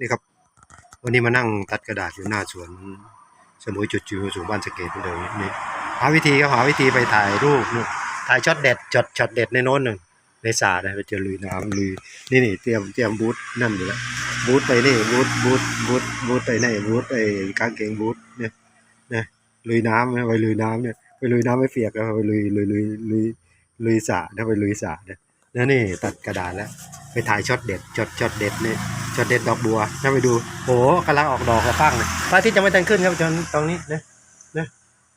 นี่ครับ วันนี้มานั่งตัดกระดาษอยู่หน้าสวนสมุยจุดจิ๋วสูงบ้านสะเกตเหมือนเดิมนี่หาวิธีก็หาวิธีไปถ่ายรูปนู่นถ่ายช็อตเด็ดช็อตช็อตเด็ดในโน้นหนึ่งในสานะไปเจอลุยน้ำลุยนี่นี่เตรียมเตรียมบูทนั่นอยู่แล้วบูทไปนี่บูทบูทบูทบูทไปไหนบูทไอ้กางเกงบูทเนี่ยเนี่ยลุยน้ำนะไปลุยน้ำเนี่ยไปลุยน้ำไม่เปียกแล้วไปลุยลุยลุยลุยลุยสระนะไปลุยสระเนี่ยแล้วนี่ตัดกระดาษแล้ว ไปถ่ายช็อตเด็ดช็อตช็อตเด็ดเนี่ย ช็อตเด็ดดอกบัวถ้าไปดูโอ้กำลังออกดอกกระฟังเลยพระอาทิตย์จะไม่ทันขึ้นครับจนตรงนี้นะนะ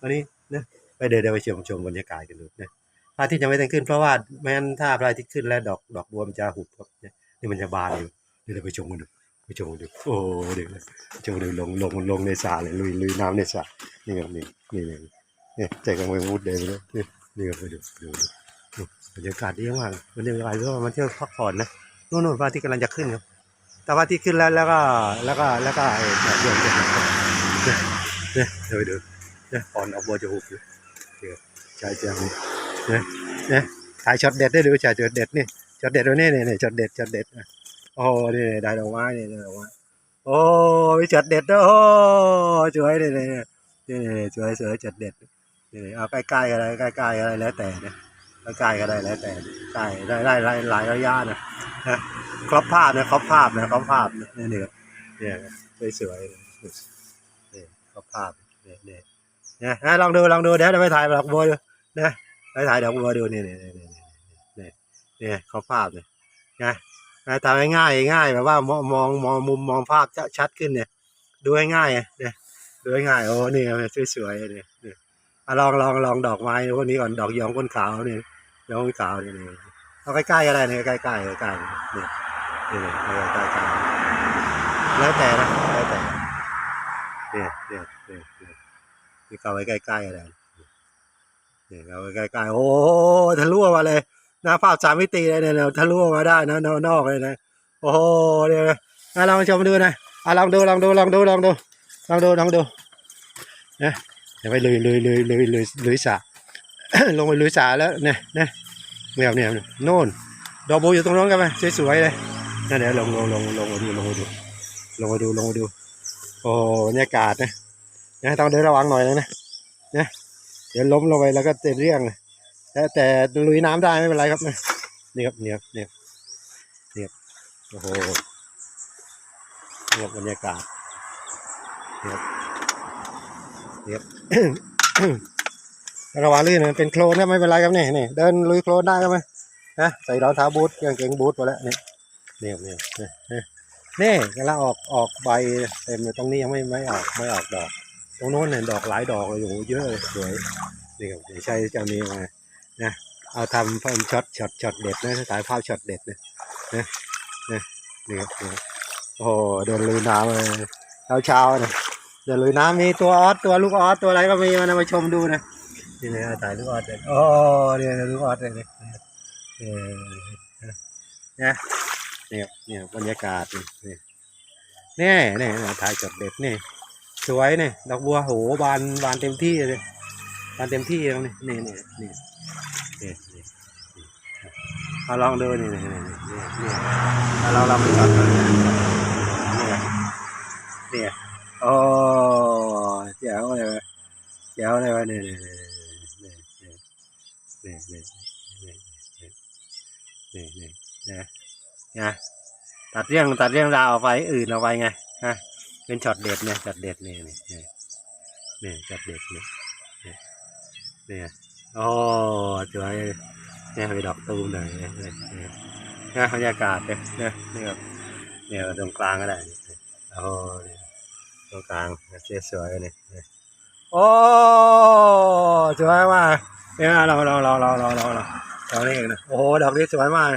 ตรงนี้นะไปเดินเดินไปชมชมบรรยากาศกันดูนะพระอาทิตย์จะไม่ทันขึ้นเพราะว่าไม่งั้นถ้าพระอาทิตย์ขึ้นแล้วดอกดอกบัวมันจะหุบครับเนี่ยนี่มันจะบานอยู่เดี๋ยวเราไปชมกันดูไปชมกันดูโอ้เดี๋ยวชมดูลงลงลงในสระเลยลุยลุยน้ำในสระนี่ครับนี่นี่นี่นี่ใจกำลางมุดเดินไปเลยนี่นี่ครับไปดูดูดูบรรยากาศดีมากบรรยากาศก็มาเที่ยวพักผ่อนนะนู่นนู่นพระอาทิตย์กำลังจะขึ้นครับ แต่ว่าที่ขึ้นแล้วแล้วก็แล้วก็แล้วก็ไอ้ดอกบัวจะหุบครับเนี่ยเนี่ยเดี๋ยวไปดูเนี่ยก่อนดอกบัวจะหุบอยู่เดี๋ยวชายเจียงเนี่ยเนี่ยถ่ายช็อตเด็ดได้ดูชายช็อตเด็ดนี่ช็อตเด็ดตรงนี้เนี่ยเนี่ยช็อตเด็ดช็อตเด็ดอะโอ้นี่ได้ดอกไม้นี่ได้ดอกไม้โอ้มีช็อตเด็ดด้วยโอ้สวยเลยเนี่ยนี่นี่สวยสวยช็อตเด็ดเนี่ยเอาใกล้ๆอะไรใกล้ๆอะไรแล้วแต่นะใกล้ก็ได้แล้วแต่ใกล้ได้ได้หลายหลายระยะนะครอบภาพนะครอบภาพนะครอบภาพนะนี่เนี่ครับเนี่ยสวยๆเนี่ยครอบภาพเนี่ยเนี่ยเนี่ยนะลองดูลองดูเดี๋ยวเราไปถ่ายดอกบัวดูนะไปถ่ายดอกบัวดูนี่นี่นี่นี่นี่นี่ครอบภาพเนี่ยนะนะทำง่ายง่ายแบบว่ามองมองมองมุมมองภาพจะชัดขึ้นเนี่ย ดูง่ายๆเนี่ยดูง่ายๆโอ้นี่สวยๆเนี่ยเนี่ยลองลองลองดอกไม้พวกนี้ก่อนดอกยองก้นขาวเนี่ย องก้นขาวนี่นี่เอาใกล้ๆอะไรเนี่ยใกล้ๆใกล้ๆเนี่ยนี่เลยใกล้ๆแล้วแต่นะแล้วแต่เนี่ยเนี่ยเนี่ยเนี่ยเข้าไปใกล้ๆอะไรเนี่ยเข้าไปใกล้ๆโอ้ทะลุออกมาเลยหน้าภาพสามมิติเลยเนี่ยทะลุออกมาได้นะนอกเลยนะโอ้โหเนี่ยอะลองชมดูนะอะลองดูลองดูลองดูลองดูลองดูลองดูนะเดี๋ยวไปเลุยลุยลุยลุยลุยลุยสระ ลงไปลุยสระแล้วเนี่ยนี่ยเนี่ยเนี่ยโน่นดอกบัวอยู่ตรงนั้นกันไหมสวยๆเลยนั่นเดี๋ยวลงลงลงลงมาดูลงมาดูลงมาดูลงมาดู โอ้บรรยากาศนะนะต้องเดินระวังหน่อยนะนะเดี๋ยวล้มลงไปแล้วก็เต็มเรื่องเลยแต่แต่ลุยน้ำได้ไม่เป็นไรครับนะนี่ครับเนี่ยเนี่ยเนี่ยโอ้โหเนี่ยบรรยากาศเนี่ยเนี่ย ระวังลื่นเป็นโคลนก็ไม่เป็นไรครับนี่นี่เดินลุยโคลนได้ครับไหมนะใส่รองเท้าบูทกางเกงบูทมาแล้วนี่นี่นี่นี่นี่นี่กำลังออกออกใบเต็มเลยตรงนี้ยังไม่ไม่ออกไม่ออกดอก ตรงโน้นเนี่ยดอกหลายดอกเลยโอ้โหเยอะเลยสวยนี่ครับเดี๋ยใช้เจ้านี้มานะเอาทำเพิ่มช็อตช็อตช็อตเด็ดนะถ่ายภาพช็อตเด็ดนะนะนะนี่ครับนี่ครับโอ้โหเดินลุยน้ำเลยเช้าเช้าๆนะเดินลุยน้ำมีตัวออสตัวลูกออสตัวอะไรก็มีมานะมาชมดูนะ นี่เลยถ่ายลูกออดเลยโอ้เนี่ยลูกออดเลยเนี่ยเนี่ยเนี่ยเนี่ยบรรยากาศนี่เนี่ยเนี่ยเนี่ยถ่ายจดเด็ดนี่สวยเนี่ยดอกบัวโหบานบานเต็มที่เลยบานเต็มที่แล้วนี่นี่นี่นี่นี่นี่เอาลองดูนี่นี่นี่นี่เอาเราเราไปจอดกันเนี่ยเนี่ยเนี่ยโอ้เจ๋วเลยเจ๋วเลยวะเนี่ยเนี่ย นี่ยนี่นี่นี่นี่นี่นี่นะนะตัดเรื่องตัดเรื่องราวออกไปอื่นออกไปไงฮะเป็นช็อตเด็ดเนี่ยช็อตเด็ดเนี่นี่นี่นี่ช็อตเด็ดนี่นี่นี่โอ้สวยเนี่ยไปดอกตูมหน่อยเนี่ยเนี่ยเนี่ยนะบรรยากาศเนี่ยเนี่ยเนี่ยตรงกลางก็ได้โอ้ตรงกลางสวยๆเลยเนี่ย โอ้สวยมากเนี่ยเราเราเราเราเราเราเราเรานี่เองนะโอ้โหดอกนี้สวยมาก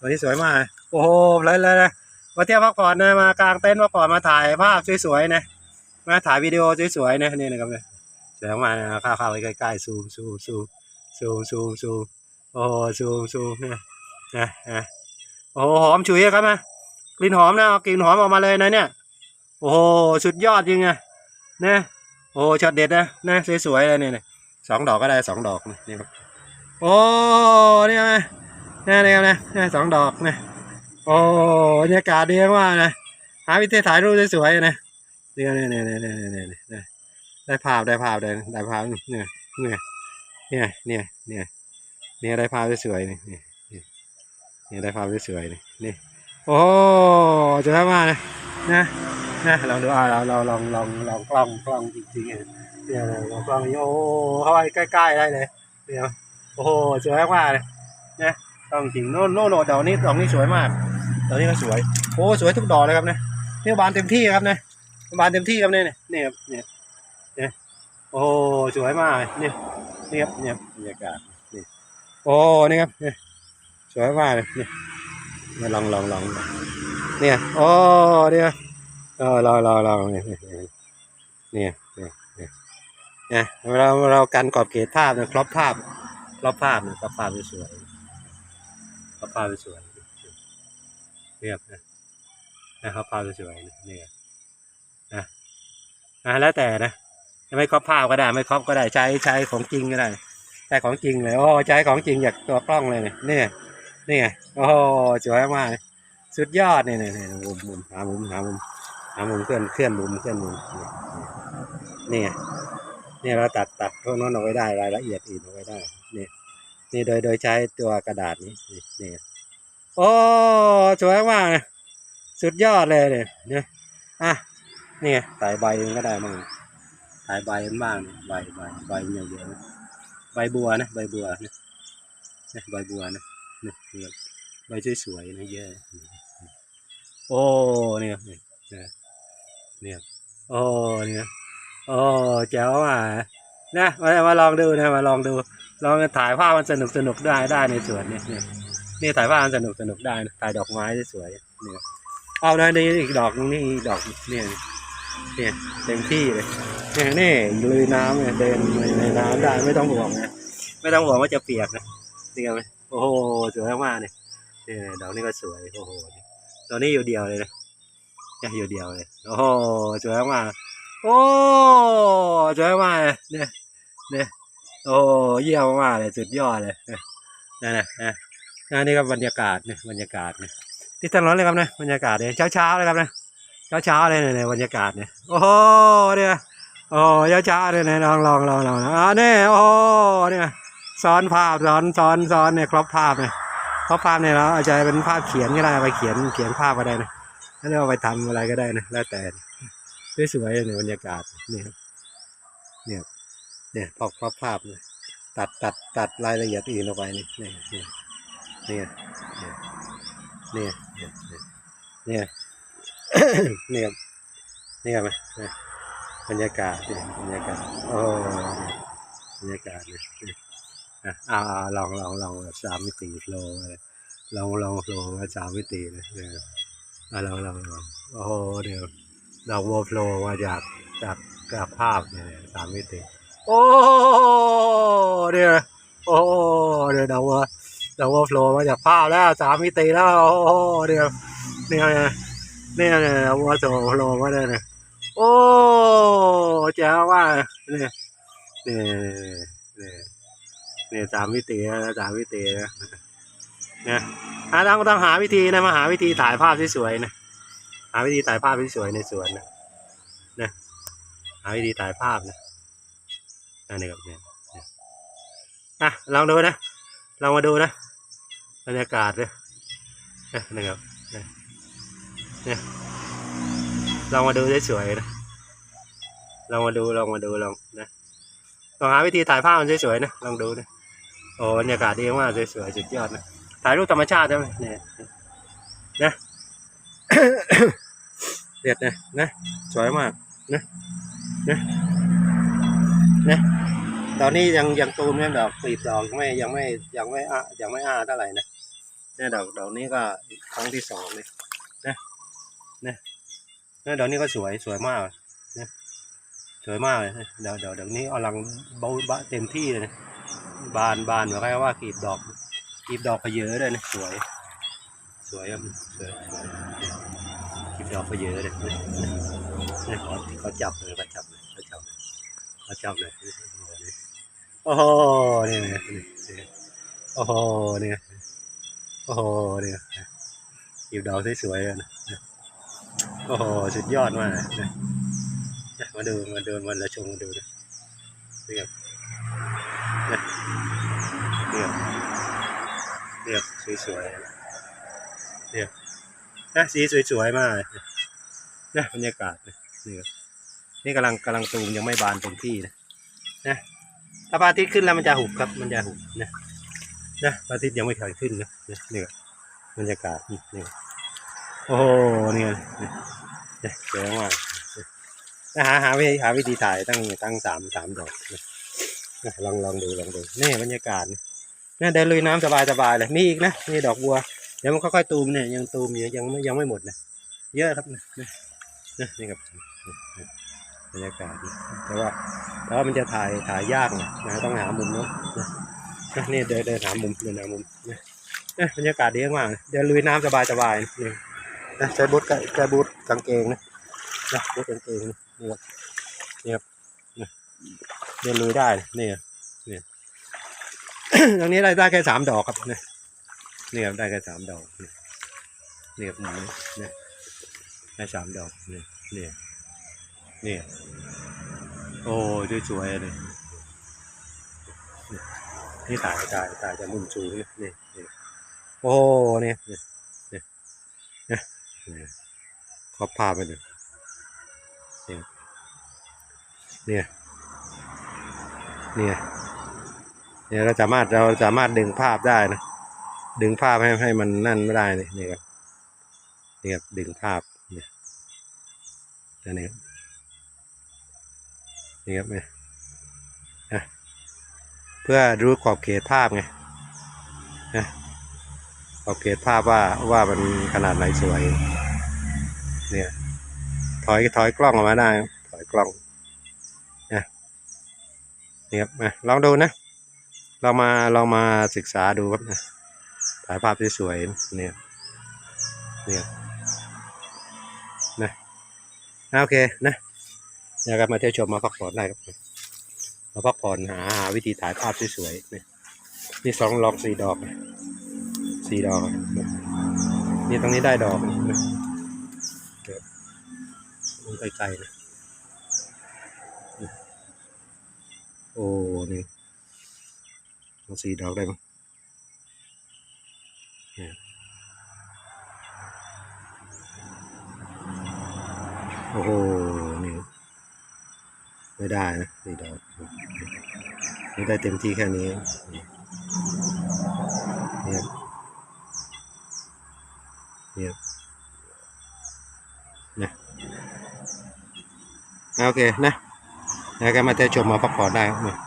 ดอกนี้สวยมากโอ้โหเลยเลยเลยมาเที่ยวพักผ่อนนะมากางเต็นท์พักผ่อนมาถ่ายภาพสวยๆนะมาถ่ายวิดีโอสวยๆนะนี่นะครับเนี่ยสวยมากนะข้าเข้าไปใกล้ๆซูมซูมซูมซูมซูมซูมโอ้โหซูมซูมเนี่ยนะนะโอ้โหหอมฉุยครับนะกลิ่นหอมนะเอากลิ่นหอมออกมาเลยนะเนี่ยโอ้โหสุดยอดจริงไงนะ โอ้ช็อตเด็ดนะนะสวยๆเลยเนี่ยสองดอกก็ได้สองดอกนี่ครับโอ้เนี่ยนะนี่นี่ครับนะนี่สองดอกนะโอ้บรรยากาศดีมากนะหาวิธีถ่ายรูปสวยๆนะเนี่ยเนี่ยเนี่ยเนี่ยเนี่ยเนี่ยได้ภาพได้ภาพได้ได้ภาพเนี่ยเนี่ยเนี่ยเนี่ยเนี่ยเนี่ยได้ภาพสวยๆนี่นี่นี่เนี่ยได้ภาพสวยๆนี่นี่โอ้สวยมานะนะ นะลองดูอ่าเราเราลองลองลองกล้องกล้องจริงๆเนี่ยเนี่ยลองกล้องโอ้เข้าไปใกล้ๆได้เลยเนี่ยโอ้โหสวยมากเลยนะกล้องจริงโน่นโน่นโน่นดอกนี้ดอกนี้สวยมากดอกนี้ก็สวยโอ้สวยทุกดอกเลยครับเนี่ยนี่บานเต็มที่ครับเนี่ยบานเต็มที่ครับเนี่ยเนี่ยเนี่ยเนี่ยโอ้สวยมากเนี่ยเนี่ครับเนี่ยบรรยากาศนี่โอ้นี่ครับเนี่ยสวยมากเลยเนี่ยมาลองลองลองเนี่ยโอ้เนี่ย เออลองลองลองเนี่ยเนี่ยเนี่ยเนี่ยเนี่ยเราเรากันกรอบเกตภาพนะครอบภาพครอบภาพนะครอบภาพสวยครอบภาพสวยเนี่ยบนะนะครับภาพสวยๆนี่นะนะนะแล้วแต่นะจะไม่ครอบภาพก็ได้ไม่ครอบก็ได้ใช้ใช้ของจริงก็ได้ใช้ของจริงเลยโอ้ใช้ของจริงจากตัวกล้องเลยเนี่ยนี่นี่ไงโอ้สวยมากสุดยอดเนี่ยเนี่ยเนี่ยมุมมุมหามุมหามุม หามุมเคลื่อนเคลื่อนมุมเคลื่อนมุมนี่ไงนี่เราตัดตัดพวกนั้นเอาไว้ได้รายละเอียดอื่นเอาไว้ได้นี่นี่โดยโดยใช้ตัวกระดาษนี้นี่นี่โอ้สวยมากเลยสุดยอดเลยเนี่ยเนี่ยอะนี่ไงถ่ายใบมันก็ได้มั่งถ่ายใบมันบ้างใบใบใบเยอะๆนะใบบัวนะใบบัวนะนี่ใบบัวนะเนี่ยเนี่ยใบสวยๆนะเยอะโอ้เนี่ย เนี่ยเนี่ยโอ้เนี่ยโอ้แจ๋วอะนะมามาลองดูนะมาลองดู ลองถ่ายภาพมันสนุกสนุกได้ได้ในสวนเนี่ยเนี่ยนี่ถ่ายภาพมันสนุกสนุกได้นะถ่ายดอกไม้สวยเนี่ยเอาได้นี่อีกดอกนี่อีกดอกเนี่ยเนี่ยเต็มที่เลยเนี่ยนี่ลุยน้ำเนี่ยเดินในน้ำได้ไม่ต้องห่วงนะไม่ต้องห่วงว่าจะเปียกนะนี่ไงไหมโอ้โหสวยมากเนี่ยเนี่ยดอกนี้ก็สวยโอ้โหดอกนี้อยู่เดียวเลยนะ เนี่ยอยู่เดียวเลย โอ้โหสวยมากโอ้สวยมากเลยเนี่ยเนี่ยโอ้เยี่ยมมากเลยสุดยอดเลยนั่นนะนะนี่ก็บรรยากาศเนี่ยบรรยากาศเนี่ยที่ถนนเลยครับนะบรรยากาศเนี่ยเช้าเช้าเลยครับนะเช้าเช้าเลยเนี่ยบรรยากาศเนี่ยโอ้โหเนี่ยโอ้เช้าเช้าเลยเนี่ยลองลองลองลองอ่าเนี่ยโอ้เนี่ยซ้อนภาพซ้อนซ้อนซ้อนเนี่ยครบภาพเนี่ยครบภาพเนี่ยเราอาจจะเป็นภาพเขียนก็ได้ไปเขียนเขียนภาพก็ได้นะ แล้วเอาไปทำอะไรก็ได้นะแล้วแต่สวยๆเนี่ยบรรยากาศนี่ครับเนี่ยเนี่ยพอครบภาพเนี่ยตัดตัดตัดรายละเอียดอื่นออกไปนี่นี่นี่นี่นี่เนี่ยเนี่ยเนี่ยเนี่ยเนี่ยเนี่ยบรรยากาศเนี่ยบรรยากาศโอ้บรรยากาศเนี่ยอะอ่าลองลองลองสามมิติโฟล์เลยลองลองโฟล์มาสามมิติเลยเนี่ยอะ ลองลองลองโอ้โหเดี๋ยวดอกวัวโฟล์มาจากจากจากภาพเนี่ยสามมิติ โอ้เดี๋ยวโอ้เดี๋ยวดอกวัวดาวโฟลมาจากภาพแล้วสามมิติแล้วโอ้เดี๋ยวเนี่ยเนี่ยเนี่ยดาวโฟลมาได้เนี่ยโอ้แจ๋วว่าเนี่ยเนี่ยเนี่ยเนี่ยสามมิตินะสามมิตินะ นี่ยหาต้องต้องหาวิธีนะมาหาวิธีถ่ายภาพสวยๆนะหาวิธีถ่ายภาพสวยๆในสวนนะนะหาวิธีถ่ายภาพนะอันนี้ครับเนี่ยอะลองดูนะลองมาดูนะบรรยากาศเลยนะนะครับเนี่ยลองมาดูได้สวยๆนะลองมาดูลองมาดูลองนะลองหาวิธีถ่ายภาพมันสวยๆนะลองดูนะโอ้บรรยากาศดีมากสวยๆสุดยอดนะ ถ่ายรูปธรรมชาติได้ไหมเนี่ยนะเด็ดนะนะสวยมากนะนะนะตอนนี้ยังยังตูมยังดอกกลีบดอกไม่ยังไม่ยังไม่อะยังไม่อ้าเท่าไหร่นะเนี่ยดอกดอกนี้ก็ครั้งที่สองเลยนะนะเนี่ยดอกนี้ก็สวยสวยมากนะสวยมากเลยเดี๋ยวเดี๋ยวเดี๋ยวนี้อลังเบาเต็มที่เลยนะบานบานเหมือนกับว่ากลีบดอก กีบดอกก็เยอะเลยนะสวย สวยครับสวยสวยกีบดอกก็เยอะเลยนะนะเขาเขาจับเลยเขาจับเลยเขาจับเลยเขาจับเลยโอ้โหเนี่ยโอ้โหเนี่ยโอ้โหเนี่ยหยิบดาวสวยๆเลยนะโอ้โหสุดยอดมากนะมาดูมาดูมันละชมมาดูนะเรียบเรียบ เรียบสวยๆเรียบนะสีสวยๆมากเลยนะบรรยากาศนะนี่ครับนี่กำลังกำลังตูมยังไม่บานเต็มที่นะนะถ้าพระอาทิตย์ขึ้นแล้วมันจะหุบครับ มันจะหุบนะนะพระอาทิตย์ยังไม่เคยขึ้นนะนะนี่ครับบรรยากาศนี่นี่โอ้โหนี่ไงนี่นี่สวยมากนะหาหาวิธีหาวิธีถ่ายตั้งตั้งสามสามดอกนะนะลองลองดูลองดูนี่บรรยากาศนะ เนี่ยเดินลุยน้ำสบายสบายเลยมีอีกนะนี่ดอกบัวเดี๋ยวมันค่อยๆตูมเนี่ยยังตูมอยู่ยังไม่ยังไม่หมดนะเยอะครับนะนะนะนี่ครับบรรยากาศแต่ว่าแต่ว่ามันจะถ่ายถ่ายยากนะนะต้องหามุมเนาะนะนี่เดินเดินหามุมเดินหามุมนะนะบรรยากาศดีมากเดินลุยน้ำสบายสบายนี่นะใช้บูทใช้บูทกางเกงนะนะบูทกางเกงนี่ครับนี่ครับเดินลุยได้นี่ครับนี่ ตรงนี้ได้ได้แค่สามดอกครับเนี่ยนี่ครับได้แค่สามดอกนี่นี่ครับหนเนี่ยได้สามดอกนี่นี่นี่โอ้ยสวยเลยนี่นี่ถ่ายถ่ายถ่ายจะมุมสูงนี่นี่นี่โอ้เนี่ยเนี่ยเนี่ยเนี่ยเนี่ยขอบภาไปเลยเนี่ยเนี่ยเนี่ย เนี่ยเราสามารถเราสามารถดึงภาพได้นะดึงภาพให้ให้มันนั่นไม่ได้นี่นี่ครับนี่ครับดึงภาพเนี่ยตัวนี้ครับนี่ครับเนี่ยนะเพื่อรู้ขอบเขตภาพไงนะขอบเขตภาพว่าว่ามันขนาดไหนสวย เนี่ยถอยถอยกล้องออกมาได้ ถอยกล้องนะนี่ครับมาลองดูนะ เรามาเรามาศึกษาดูครับนะถ่ายภาพสวยๆเนี่ยเนี่ยนะนะโอเคนะอยากมาเที่ยวชมมาพักผ่อนได้ครับมาพักผ่อนหาหาวิธีถ่ายภาพสวยๆเนี่ยนี่สองลองสี่ดอกนะสี่ดอกนี่ตรงนี้ได้ดอกนะเดี๋ยวลงไกลๆนะโอ้นี่ สี่ดอกได้มั้งโอ้โห นี่ ไม่ได้นะสี่ดอกไม่ได้เต็มที่แค่นี้เนี่ยเนี่ยนะโอเคนะแล้วก็มาเที่ยวชมมาพักผ่อนได้ครับเนี่ย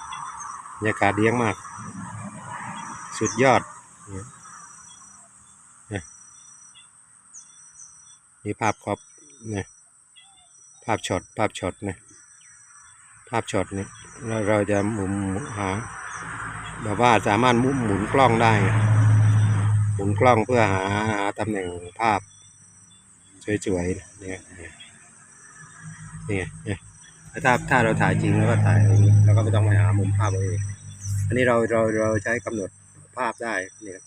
บรรยากาศดีมาก สุดยอดนี่ภาพครอบนี่ภาพช็อตภาพช็อตนะภาพช็อตเนี่ยเราเราจะหมุนหาแบบว่าสามารถหมุนหมุนกล้องได้ หมุนกล้องเพื่อหาหาตำแหน่งภาพสวยๆเนี่ยเนี่ยเนี่ยถ้าถ้าเราถ่ายจริงแล้วก็ถ่ายอย่างนี้เราก็ไม่ต้องไปหามุมภาพเอาเองอันนี้เราเราเราใช้กำหนด ภาพได้เนี่ย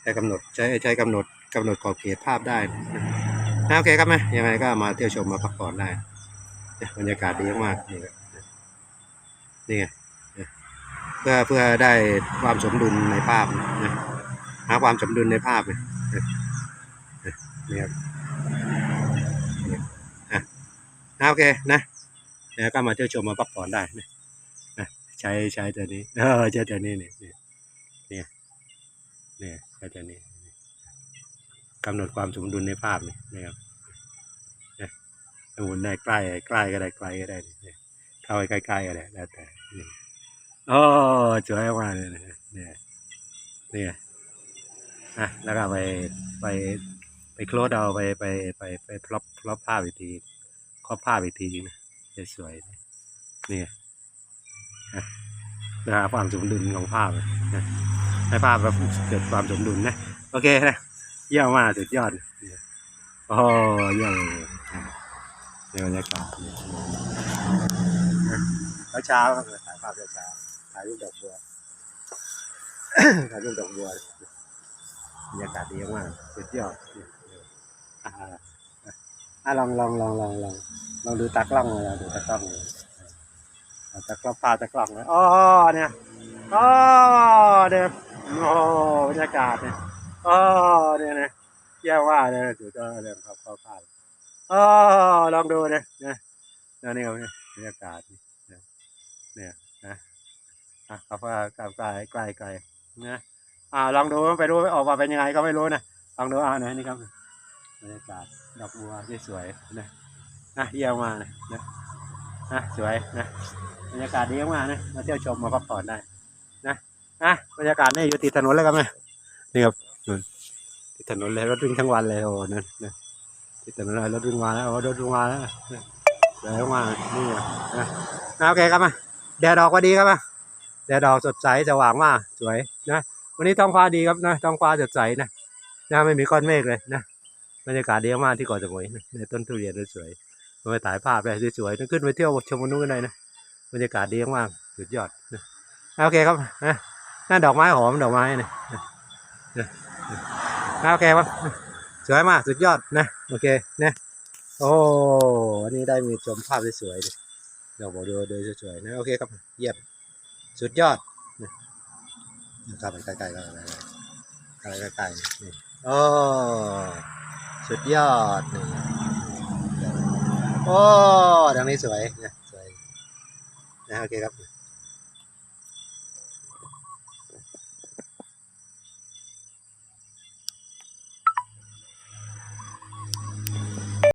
ใช้กำหนดใช้ใช้กำหนดกำหนดขอบเขตภาพได้นะโอเคครับไหมยังไงก็มาเที่ยวชมมาพักผ่อนได้บรรยากาศดีมากนี่ครับนี่ไงเนี่ยเพื่อเพื่อได้ความสมดุลในภาพนะหาความสมดุลในภาพเนี่ยนี่ครับนี่ยอะนะโอเคนะแล้วก็มาเที่ยวชมมาพักผ่อนได้นะใช้ใช้ตัวนี้เออใช้ตัวนี้นี่ยเนี่ยเนี่ย เนี่ยใช้ตัวนี้กำหนดความสมดุลในภาพนี่นะครับเนี่ยหมุนได้ใกล้ใกล้ก็ได้ไกลก็ได้เนี่ยเข้าไปใกล้ๆก็ได้แล้วแต่นี่โอ้สวยมากเลยเนี่ยนี่ยอะแล้วก็ไปไปไปโคลดเอาไปไปไปไปพลอปพลอปภาพอีกทีครอบภาพอีกทีนะจะสวยเนี่ยนะฮะความสมดุลของภาพนะ ให้ภาพแบบเกิดความสมดุลนะ โอเคนะเยี่ยมมากสุดยอดโอ้เยี่ยมในบรรยากาศเช้าเช้าๆครับถ่ายภาพเช้าเช้าๆถ่ายรูปดอกบัวถ่ายรูปดอกบัวบรรยากาศดีมากสุดยอดอ่าอะลองลองลองลองลองลองดูตากล้องเลยลองดูตากล้องเลยตากล้องพาตากล้องเลยอ๋อเนี่ยอ๋อเนี่ย โอ้บรรยากาศเนี่ยอ๋อเนี่ยนะเยี่ยมว่าเลยสุดยอดเลยครับเข้าพาอ๋อลองดูเนี่ยเนี่ยนี่ยนี่ครับเนี่ยบรรยากาศเนี่ยเนี่ยนะอะเอาไปไกลไกลไกลไกลนะอ่าลองดูไปดูออกมาเป็นยังไงก็ไม่รู้นะลองดูอ่าเนี่ยนี่ครับบรรยากาศดอกบัวที่สวยนะนะเยี่ยมมากนะนะนะสวยนะบรรยากาศดีมากนะมาเที่ยวชมมาพักผ่อนได้ นะนะบรรยากาศนี่อยู่ติดถนนเลยครับแม่นี่ครับนู่นติดถนนเลยรถวิ่งทั้งวันเลยโอ้นั่นนะติดถนนเลยรถวิ่งมาแล้วโอ้รถวิ่งมาแล้วนะสวยมานี่นะนะโอเคครับมาแดดออกพอดีครับมาแดดออกสดใสสว่างมากสวยนะวันนี้ท้องฟ้าดีครับนะท้องฟ้าสดใสนะนะไม่มีก้อนเมฆเลยนะบรรยากาศดีมากที่เกาะสมุยในต้นทุเรียนสวยๆมาถ่ายภาพได้สวยๆต้องขึ้นไปเที่ยวชมบนนู้นกันเลยนะบรรยากาศดีมากสุดยอดนะโอเคครับนะ นั่นดอกไม้หอมดอกไม้นะนะนะโอเคครับสวยมากสุดยอดนะโอเคนะโอ้วันนี้ได้มีชมภาพสวยๆเลยดอกบัวดูดูสวยๆนะโอเคครับเยี่ยมสุดยอดนะครับไปใกล้ๆกันเลยใกล้ๆนี่โอ้สุดยอดนี่โอ้ทางนี้สวยนะสวยนะโอเคครับ